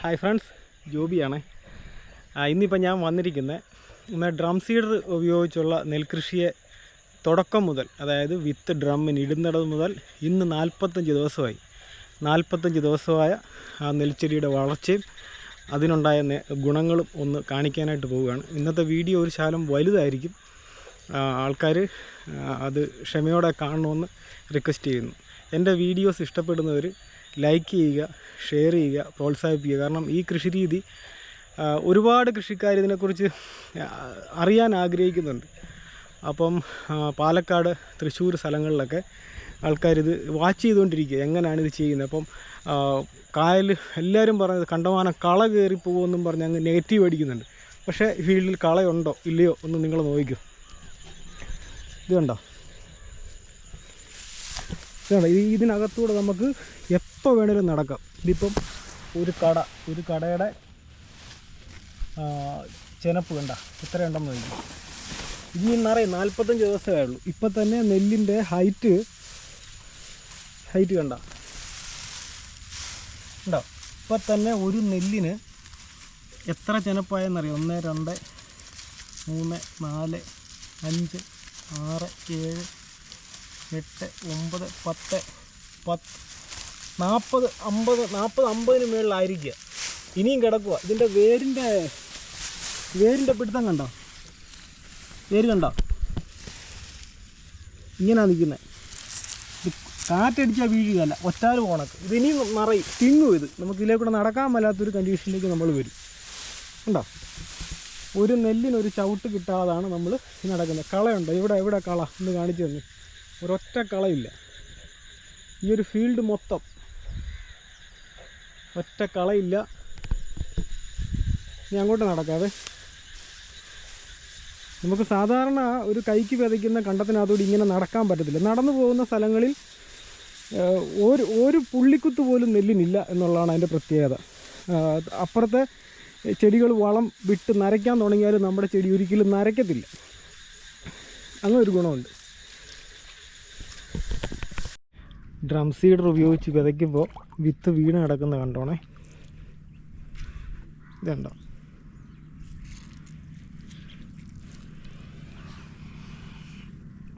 Hi friends ജോബിയാണ്. ഇന്നിപ്പോൾ ഞാൻ വന്നിരിക്കുന്നത് ഇന്ന് ഡ്രം സീഡർ ഉപയോഗിച്ചുള്ള നെൽകൃഷിയെ തുടക്കം മുതൽ അതായത് വിത്ത് ഡ്രമ്മിന് ഇടുന്നിടത് മുതൽ ഇന്ന് നാൽപ്പത്തഞ്ച് ദിവസമായി. നാൽപ്പത്തഞ്ച് ദിവസമായ ആ നെൽച്ചെടിയുടെ വളർച്ചയും അതിനുണ്ടായ ഗുണങ്ങളും ഒന്ന് കാണിക്കാനായിട്ട് പോവുകയാണ്. ഇന്നത്തെ വീഡിയോ ഒരു ശാലം വലുതായിരിക്കും. ആൾക്കാർ അത് ക്ഷമയോടെ കാണണമെന്ന് റിക്വസ്റ്റ് ചെയ്യുന്നു. എന്റെ വീഡിയോസ് ഇഷ്ടപ്പെടുന്നവർ ലൈക്ക് ചെയ്യുക ഷെയർ ചെയ്യുക പ്രോത്സാഹിപ്പിക്കുക. കാരണം ഈ കൃഷി രീതി ഒരുപാട് കൃഷിക്കാർ ഇതിനെക്കുറിച്ച് അറിയാൻ ആഗ്രഹിക്കുന്നുണ്ട്. അപ്പം പാലക്കാട് തൃശ്ശൂർ സ്ഥലങ്ങളിലൊക്കെ ആൾക്കാരിത് വാച്ച് ചെയ്തുകൊണ്ടിരിക്കുക. എങ്ങനെയാണ് ഇത് ചെയ്യുന്നത്? അപ്പം കായൽ എല്ലാവരും പറഞ്ഞത് കണ്ടമാനം കള കയറിപ്പോകുമെന്നും പറഞ്ഞ് അങ്ങ് നെഗറ്റീവ് അടിക്കുന്നുണ്ട്. പക്ഷേ ഫീൽഡിൽ കളയുണ്ടോ? ഇല്ലയോ? ഒന്ന് നിങ്ങൾ നോക്കിക്കോ. ഇത് കണ്ടോ? ഇത് കണ്ടോ ഈ ഇതിനകത്തൂടെ നമുക്ക് എപ്പോൾ വേണേലും നടക്കാം. ഇതിപ്പം ഒരു കട ഒരു കടയുടെ ചെനപ്പ് കണ്ട എത്ര ഉണ്ടെന്ന് നോക്കി ഇനി നിറയും നാൽപ്പത്തഞ്ച് ദിവസമേ ഉള്ളൂ ഇപ്പം തന്നെ നെല്ലിന്റെ ഹൈറ്റ് ഹൈറ്റ് കണ്ട. ഉണ്ടോ ഇപ്പം തന്നെ ഒരു നെല്ലിന് എത്ര ചെനപ്പായെന്നറിയാം? ഒന്ന് രണ്ട് മൂന്ന് നാല് അഞ്ച് ആറ് ഏഴ് എട്ട് ഒമ്പത് പത്ത് പത്ത് നാൽപ്പത് അമ്പത് നാൽപ്പത് അമ്പതിന് മുകളിലായിരിക്കുക. ഇനിയും കിടക്കുക ഇതിന്റെ വേരിന്റെ വേരിന്റെ പിടുത്തം കണ്ടോ? വേര് കണ്ടോ? ഇങ്ങനെയാണ് നിൽക്കുന്നത് കാറ്റടിച്ചാൽ വീഴുകയല്ല ഒറ്റാൽ പോണക്ക്. ഇനിയും നിറയും തിങ്ങും ഇത്. നമുക്ക് ഇതിലേ കൂടെ നടക്കാൻ മേലാത്തൊരു കണ്ടീഷനിലേക്ക് നമ്മൾ വരും. ഉണ്ടോ ഒരു നെല്ലിനൊരു ചവിട്ട് കിട്ടാതാണ് നമ്മൾ നടക്കുന്നത്. കളയുണ്ടോ? ഇവിടെ എവിടെ കള? ഒന്ന് കാണിച്ചു തന്നെ. ഒരൊറ്റ കളയില്ല ഈ ഒരു ഫീൽഡ് മൊത്തം ഒറ്റ കളയില്ല. ഇനി അങ്ങോട്ട് നടക്കാതെ നമുക്ക് സാധാരണ ഒരു കൈക്ക് വിതയ്ക്കുന്ന കണ്ടത്തിനകത്തോട് ഇങ്ങനെ നടക്കാൻ പറ്റത്തില്ല. നടന്നു പോകുന്ന സ്ഥലങ്ങളിൽ ഒരു ഒരു പുള്ളിക്കുത്ത് പോലും നെല്ലിനില്ല എന്നുള്ളതാണ് അതിന്റെ പ്രത്യേകത. അപ്പുറത്തെ ചെടികൾ വളം വിട്ട് നരയ്ക്കാൻ തുടങ്ങിയാലും നമ്മുടെ ചെടി ഒരിക്കലും നരയ്ക്കത്തില്ല. അങ്ങനെ ഒരു ഗുണമുണ്ട്. ഡ്രം സീഡർ ഉപയോഗിച്ച് വിതയ്ക്കുമ്പോൾ വിത്ത് വീണ് കിടക്കുന്ന കണ്ടോണേ. ഇതുണ്ടോ?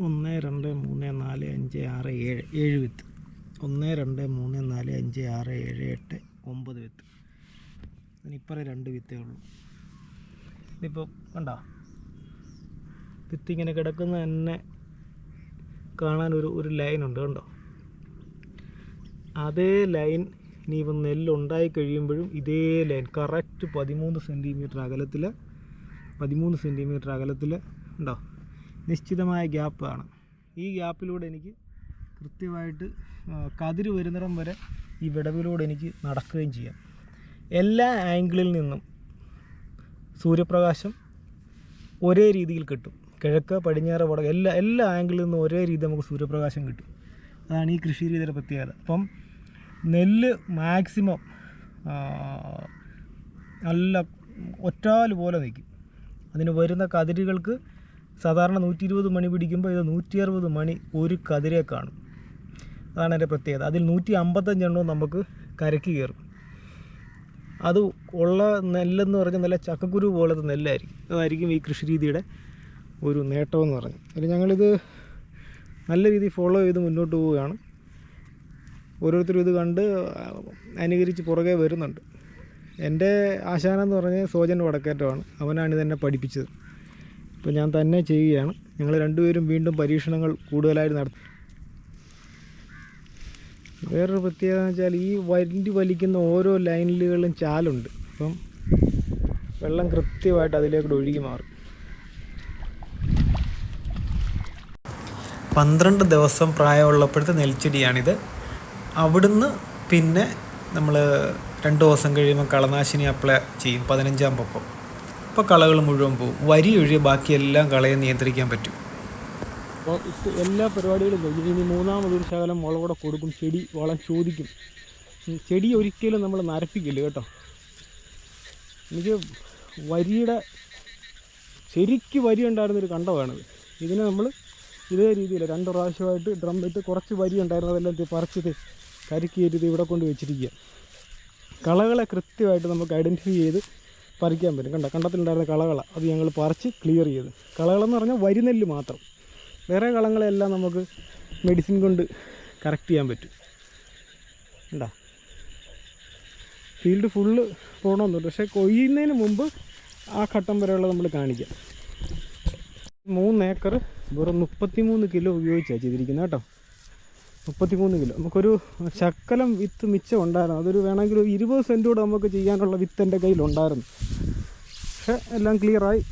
ഒന്ന് രണ്ട് മൂന്ന് നാല് അഞ്ച് ആറ് ഏഴ് ഏഴ് വിത്ത്. ഒന്ന് രണ്ട് മൂന്ന് നാല് അഞ്ച് ആറ് ഏഴ് എട്ട് ഒമ്പത് വിത്ത്. ഇതിനിപ്പറേ രണ്ട് വിത്തേ ഉള്ളൂ. ഇതിപ്പോൾ കണ്ടോ? വിത്ത് ഇങ്ങനെ കിടക്കുന്ന തന്നെ കാണാൻ ഒരു ഒരു ലൈനുണ്ട് കണ്ടോ? അതേ ലൈൻ ഇനി ഇപ്പം നെല്ലുണ്ടായി കഴിയുമ്പോഴും ഇതേ ലൈൻ. കറക്റ്റ് പതിമൂന്ന് സെന്റിമീറ്റർ അകലത്തിൽ പതിമൂന്ന് സെന്റിമീറ്റർ അകലത്തിൽ ഉണ്ടോ? നിശ്ചിതമായ ഗ്യാപ്പാണ് ഈ ഗ്യാപ്പിലൂടെ എനിക്ക് കൃത്യമായിട്ട് കതിര് വരുന്നിടം വരെ ഈ വിടവിലൂടെ എനിക്ക് നടക്കുകയും ചെയ്യാം. എല്ലാ ആംഗിളിൽ നിന്നും സൂര്യപ്രകാശം ഒരേ രീതിയിൽ കിട്ടും. കിഴക്ക് പടിഞ്ഞാറ് വടക്ക് എല്ലാ എല്ലാ ആംഗിളിൽ നിന്നും ഒരേ രീതി നമുക്ക് സൂര്യപ്രകാശം കിട്ടും. അതാണ് ഈ കൃഷി രീതിയുടെ പ്രത്യേകത. അപ്പം നെല്ല് മാക്സിമം നല്ല ഒറ്റാൽ പോലെ നിൽക്കും. അതിന് വരുന്ന കതിരുകൾക്ക് സാധാരണ നൂറ്റി ഇരുപത് മണി പിടിക്കുമ്പോൾ ഇത് നൂറ്റി അറുപത് മണി ഒരു കതിരെ കാണും. അതാണ് എന്റെ പ്രത്യേകത. അതിൽ നൂറ്റി അമ്പത്തഞ്ചെണ്ണവും നമുക്ക് കരക്ക് കയറും. അത് ഉള്ള നെല്ലെന്ന് പറഞ്ഞാൽ നല്ല ചക്കക്കുരു പോലത്തെ നെല്ലായിരിക്കും. അതായിരിക്കും ഈ കൃഷി രീതിയുടെ ഒരു നേട്ടമെന്ന് പറഞ്ഞു. അതിൽ ഞങ്ങളിത് നല്ല രീതിയിൽ ഫോളോ ചെയ്ത് മുന്നോട്ട് പോവുകയാണ്. ഓരോരുത്തരും ഇത് കണ്ട് അനുകരിച്ച് പുറകെ വരുന്നുണ്ട്. എന്റെ ആശാനം എന്ന് പറഞ്ഞാൽ സോജൻ വടക്കേറ്റമാണ്. അവനാണ് ഇതെന്നെ പഠിപ്പിച്ചത്. ഇപ്പോൾ ഞാൻ തന്നെ ചെയ്യുകയാണ്. ഞങ്ങൾ രണ്ടുപേരും വീണ്ടും പരീക്ഷണങ്ങൾ കൂടുതലായിട്ട് നടത്തി. വേറൊരു പ്രത്യേകത എന്ന് വെച്ചാൽ ഈ വരണ്ടി വലിക്കുന്ന ഓരോ ലൈനുകളിലും ചാലുണ്ട്. അപ്പം വെള്ളം കൃത്യമായിട്ട് അതിലേക്കൂടെ ഒഴുകി മാറും. പന്ത്രണ്ട് ദിവസം പ്രായമുള്ളപ്പോഴത്തെ നെൽച്ചെടിയാണിത്. അവിടുന്ന് പിന്നെ നമ്മൾ രണ്ട് ദിവസം കഴിയുമ്പോൾ കളനാശിനി അപ്ലൈ ചെയ്യും പതിനഞ്ചാം പൊക്കം. അപ്പോൾ കളകൾ മുഴുവൻ പോകും വരി ഒഴികെ ബാക്കിയെല്ലാം കളയെ നിയന്ത്രിക്കാൻ പറ്റും. അപ്പോൾ എല്ലാ പരിപാടികളും കഴിഞ്ഞു ഇനി മൂന്നാമതൊരു ശകലം വളം കൂടെ കൊടുക്കും ചെടി വളം ചോദിക്കും. ചെടി ഒരിക്കലും നമ്മൾ നരപ്പിക്കില്ല കേട്ടോ. എനിക്ക് വരിയുടെ ശരിക്ക് വരി ഉണ്ടായിരുന്നൊരു കണ്ടമാണിത്. ഇതിനെ നമ്മൾ ഇതേ രീതിയിൽ രണ്ട് പ്രാവശ്യമായിട്ട് ഡ്രം ഇട്ട് കുറച്ച് വരി ഉണ്ടായിരുന്നതെല്ലാം ഇത് പറിച്ചത് കരിക്ക് കയറ്റി ഇത് ഇവിടെ കൊണ്ട് വെച്ചിരിക്കുക. കളകളെ കൃത്യമായിട്ട് നമുക്ക് ഐഡന്റിഫൈ ചെയ്ത് പറിക്കാൻ പറ്റും. കണ്ടോ? കണ്ടത്തിലുണ്ടായിരുന്ന കളകള. അത് ഞങ്ങൾ പറിച്ച് ക്ലിയർ ചെയ്ത്. കളകളെന്ന് പറഞ്ഞാൽ വരിനെല്ല് മാത്രം. വേറെ കളങ്ങളെല്ലാം നമുക്ക് മെഡിസിൻ കൊണ്ട് കറക്റ്റ് ചെയ്യാൻ പറ്റും. കണ്ടോ? ഫീൽഡ് ഫുള്ള് പോകണമെന്നുണ്ട് പക്ഷേ കൊയ്യുന്നതിന് മുമ്പ് ആ ഘട്ടം വരെയുള്ള നമ്മൾ കാണിക്കാം. മൂന്ന് ഏക്കർ വെറും മുപ്പത്തിമൂന്ന് കിലോ ഉപയോഗിച്ചാണ് ചെയ്തിരിക്കുന്നത് കേട്ടോ. മുപ്പത്തിമൂന്ന് കിലോ. നമുക്കൊരു ശക്കലം വിത്ത് മിച്ചം ഉണ്ടായിരുന്നു. അതൊരു വേണമെങ്കിൽ ഒരു ഇരുപത് സെന്റ് കൂടെ നമുക്ക് ചെയ്യാനുള്ള വിത്ത് എന്റെ കയ്യിലുണ്ടായിരുന്നു പക്ഷേ എല്ലാം ക്ലിയറായി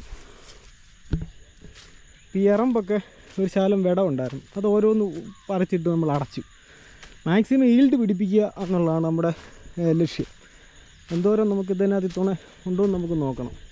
ഈ എറമ്പൊക്കെ ഒരു ശാലം വിട ഉണ്ടായിരുന്നു. അത് ഓരോന്ന് പറിച്ചിട്ട് നമ്മൾ അടച്ചു. മാക്സിമം ഈൽഡ് പിടിപ്പിക്കുക എന്നുള്ളതാണ് നമ്മുടെ ലക്ഷ്യം. എന്തോരം നമുക്ക് ഇതിനകത്ത് തുണ ഉണ്ടോ എന്ന് നമുക്ക് നോക്കണം.